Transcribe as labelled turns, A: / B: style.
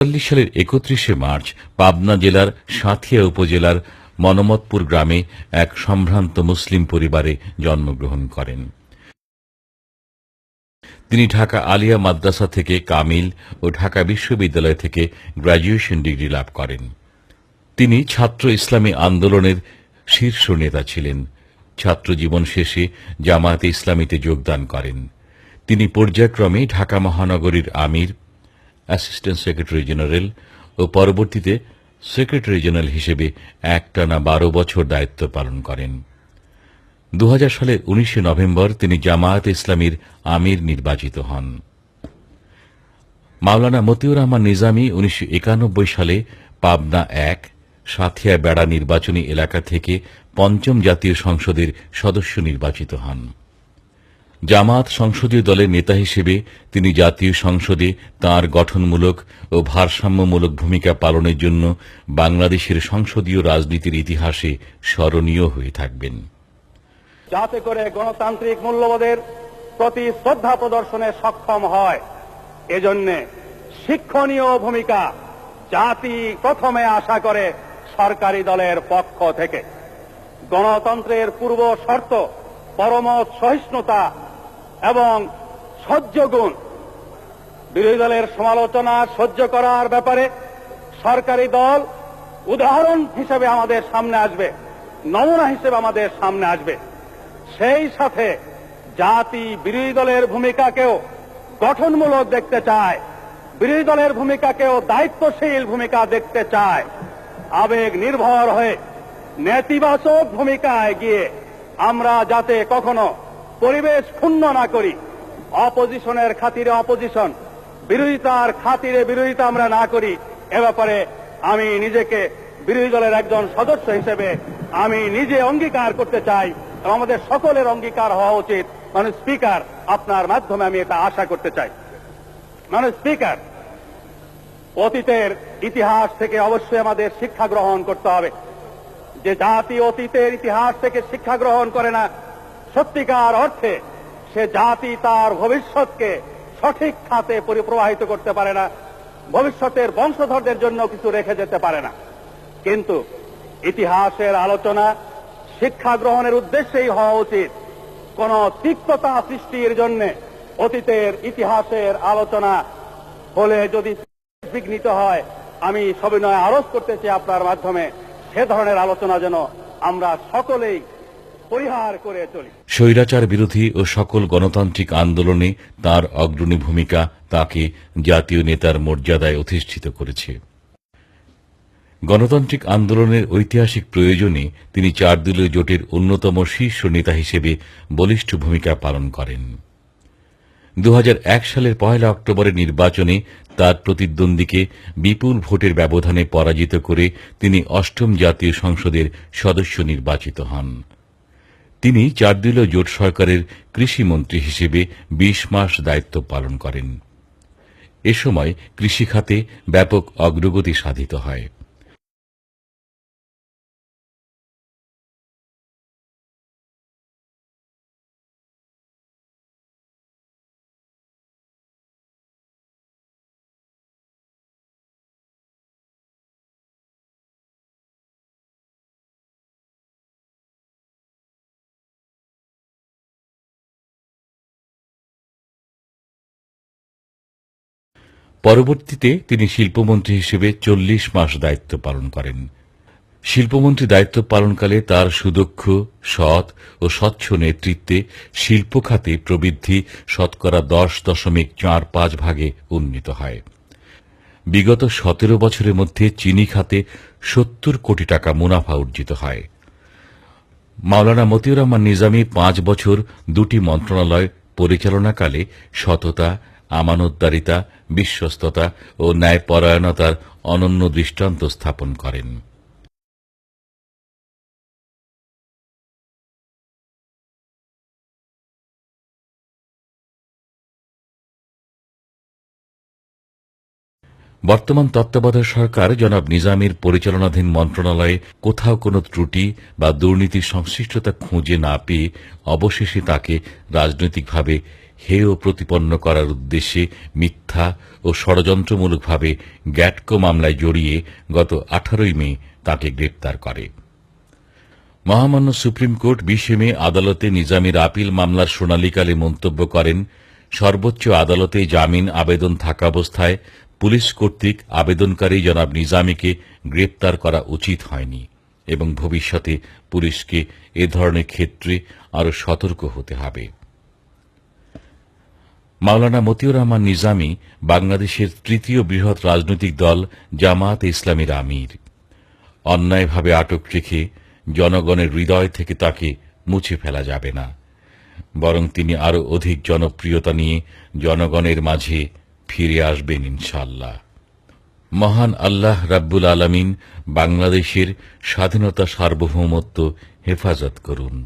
A: চল্লিশ সালের একত্রিশে মার্চ পাবনা জেলার সাঁথিয়া উপজেলার মনমতপুর গ্রামে এক সম্ভ্রান্ত মুসলিম পরিবারে জন্মগ্রহণ করেন। তিনি ঢাকা আলিয়া মাদ্রাসা থেকে কামিল ও ঢাকা বিশ্ববিদ্যালয় থেকে গ্র্যাজুয়েশন ডিগ্রি লাভ করেন। তিনি ছাত্র ইসলামী আন্দোলনের শীর্ষ নেতা ছিলেন। ছাত্র জীবন শেষে জামায়াতে ইসলামীতে যোগদান করেন। তিনি পর্যায়ক্রমে ঢাকা মহানগরীর আমির অ্যাসিস্ট্যান্ট সেক্রেটারি জেনারেল ও পরবর্তীতে সেক্রেটারি জেনারেল হিসেবে একটানা বারো বছর দায়িত্ব পালন করেন। দু সালের উনিশে নভেম্বর তিনি জামায়াত ইসলামীর আমির নির্বাচিত হন। মাওলানা মতিউর রহমান নিজামী উনিশশো একানব্বই সালে পাবনা এক, সাথিয়া বেড়া নির্বাচনী এলাকা থেকে পঞ্চম জাতীয় সংসদের সদস্য নির্বাচিত হন। জামাত সংসদীয় দলের নেতা হিসেবে তিনি জাতীয় সংসদে তার গঠনমূলক ও ভারসাম্যমূলক ভূমিকা পালনের জন্য বাংলাদেশের সংসদীয় রাজনীতির ইতিহাসে স্মরণীয় হয়ে থাকবেন।
B: যাতে করে গণতান্ত্রিক মূল্যবোধের প্রতি শ্রদ্ধা প্রদর্শনে সক্ষম হয়, এজন্য শিক্ষণীয় ভূমিকা জাতি প্রথমে আশা করে সরকারি দলের পক্ষ থেকে। গণতন্ত্রের পূর্ব শর্ত, পরমত সহিষ্ণুতা এবং সহ্য গুণ। বিরোধী দলের সমালোচনা সহ্য করার ব্যাপারে সরকারি দল উদাহরণ হিসেবে আমাদের সামনে আসবে, নমুনা হিসেবে আমাদের সামনে আসবে। সেই সাথে জাতি বিরোধী দলের ভূমিকাকেও গঠনমূলক দেখতে চায়, বিরোধী দলের ভূমিকাকেও দায়িত্বশীল ভূমিকা দেখতে চায়। আবেগ নির্ভর হয়ে নেতিবাচক ভূমিকায় গিয়ে আমরা যাতে কখনো পরিবেশ ক্ষুণ্ণ না করি। অপোজিশনের খাতিরে অপোজিশন। বিরোধিতার খাতিরে বিরোধিতা আমরা না করি। এ ব্যাপারে আমি নিজেকে বিরোধী দলের একজন সদস্য হিসেবে আমি নিজে অঙ্গীকার করতে চাই। আমাদের সকলের অঙ্গীকার হওয়া উচিত। মানে স্পিকার, আপনার মাধ্যমে আমি এটা আশা করতে চাই। মানে স্পিকার, অতীতের ইতিহাস থেকে অবশ্যই আমাদের শিক্ষা গ্রহণ করতে হবে। যে জাতি অতীতের ইতিহাস থেকে শিক্ষা গ্রহণ করে না সত্যিকার অর্থে সে জাতি তার ভবিষ্যৎকে সঠিক খাতে পরিপ্রবাহিত করতে পারে না, ভবিষ্যতের বংশধরদের জন্য কিছু রেখে যেতে পারে না। কিন্তু ইতিহাসের আলোচনা শিক্ষা গ্রহণের উদ্দেশ্যেই হওয়া উচিত। কোন তিক্ততা সৃষ্টির জন্য অতীতের ইতিহাসের আলোচনা হলে যদি বিঘ্নিত হয়, আমি সবিনয় আরোপ করতে চাই আপনার মাধ্যমে। সে ধরনের আলোচনা যেন আমরা সকলেই
A: স্বৈরাচার বিরোধী ও সকল গণতান্ত্রিক আন্দোলনে তার অগ্রণী ভূমিকা তাকে জাতীয় নেতার মর্যাদায় অধিষ্ঠিত করেছে। গণতান্ত্রিক আন্দোলনের ঐতিহাসিক প্রয়োজনে তিনি চার দলীয় জোটের অন্যতম শীর্ষ নেতা হিসেবে বলিষ্ঠ ভূমিকা পালন করেন। দু হাজার এক সালের পহেলা অক্টোবরের নির্বাচনে তার প্রতিদ্বন্দ্বীকে বিপুল ভোটের ব্যবধানে পরাজিত করে তিনি অষ্টম জাতীয় সংসদের সদস্য নির্বাচিত হন। তিনি চারদলীয় জোট সরকারের কৃষিমন্ত্রী হিসেবে বিশ মাস দায়িত্ব পালন করেন। এ সময় কৃষিখাতে ব্যাপক অগ্রগতি সাধিত হয়। পরবর্তীতে তিনি শিল্পমন্ত্রী হিসেবে চল্লিশ মাস দায়িত্ব পালন করেন। শিল্পমন্ত্রী দায়িত্ব পালনকালে তার সুদক্ষ, সৎ ও স্বচ্ছ নেতৃত্বে শিল্প খাতে প্রবৃদ্ধি শতকরা দশ দশমিক চার পাঁচ ভাগে উন্নীত হয়। বিগত সতেরো বছরের মধ্যে চিনি খাতে সত্তর কোটি টাকা মুনাফা অর্জিত হয়। মাওলানা মতিউর রহমান নিজামী পাঁচ বছর দুটি মন্ত্রণালয় পরিচালনাকালে সততা আমানতদারিতা বিশ্বস্ততা ও ন্যায়পরায়ণতার অনন্য দৃষ্টান্ত স্থাপন করেন। বর্তমান তত্ত্বাবধায়ক সরকার জনাব নিজামীর পরিচালনাধীন মন্ত্রণালয়ে কোথাও কোনো ত্রুটি বা দুর্নীতির সংশ্লিষ্টতা খুঁজে না পেয়ে অবশেষে তাকে রাজনৈতিকভাবে হেয় প্রতিপন্ন করার উদ্দেশ্যে মিথ্যা ও ষড়যন্ত্রমূলকভাবে গ্যাটকো মামলায় জড়িয়ে গত আঠারোই মে তাকে গ্রেপ্তার করে। মহামান্য সুপ্রিম কোর্ট বিশে মে আদালতে নিজামীর আপিল মামলার শুনানিকালে মন্তব্য করেন, সর্বোচ্চ আদালতে জামিন আবেদন থাকা অবস্থায় পুলিশ কর্তৃক আবেদনকারী জনাব নিজামীকে গ্রেপ্তার করা উচিত হয়নি এবং ভবিষ্যতে পুলিশকে এ ধরনের ক্ষেত্রে আরও সতর্ক হতে হবে। মাওলানা মতিউর রহমান নিজামী বাংলাদেশের তৃতীয় বৃহৎ রাজনৈতিক দল জামাত ইসলামীর আমির। অন্যায়ভাবে আটক রেখে জনগণের হৃদয় থেকে তাকে মুছে ফেলা যাবে না। বরং তিনি আরও অধিক জনপ্রিয়তা নিয়ে জনগণের মাঝে ফিরে আসবেন ইনশাল্লাহ মহান আল্লাহ রাব্বুল আলামিন বাংলাদেশের স্বাধীনতা সার্বভৌমত্ব হেফাজত করুন।